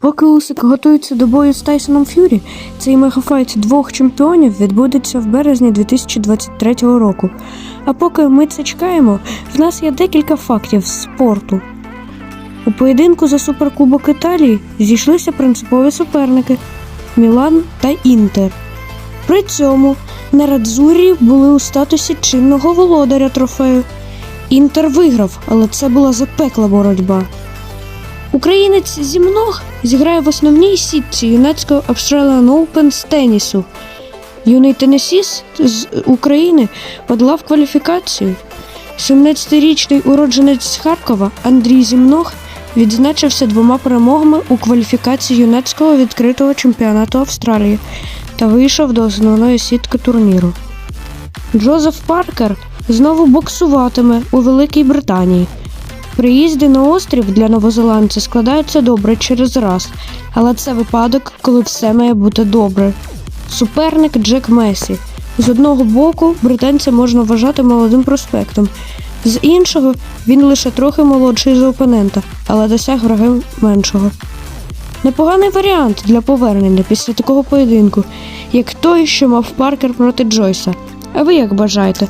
Поки Усик готується до бою з Тайсоном Ф'юрі, цей мегафайт двох чемпіонів відбудеться в березні 2023 року. А поки ми це чекаємо, в нас є декілька фактів з спорту. У поєдинку за суперкубок Італії зійшлися принципові суперники Мілан та Інтер. При цьому Нерадзурі були у статусі чинного володаря трофею. Інтер виграв, але це була запекла боротьба. Українець зі мног зіграє в основній сітці юнацького Australian Open з тенісу. Юний тенісіст з України подолав кваліфікацію. 17-річний уродженець з Харкова Андрій Зімног відзначився двома перемогами у кваліфікації юнацького відкритого чемпіонату Австралії та вийшов до основної сітки турніру. Джозеф Паркер знову боксуватиме у Великій Британії. Приїзди на острів для новозеландця складаються добре через раз, але це випадок, коли все має бути добре. Суперник Джек Месі. З одного боку, британця можна вважати молодим проспектом, з іншого він лише трохи молодший за опонента, але досяг враги меншого. Непоганий варіант для повернення після такого поєдинку, як той, що мав Паркер проти Джойса. А ви як бажаєте?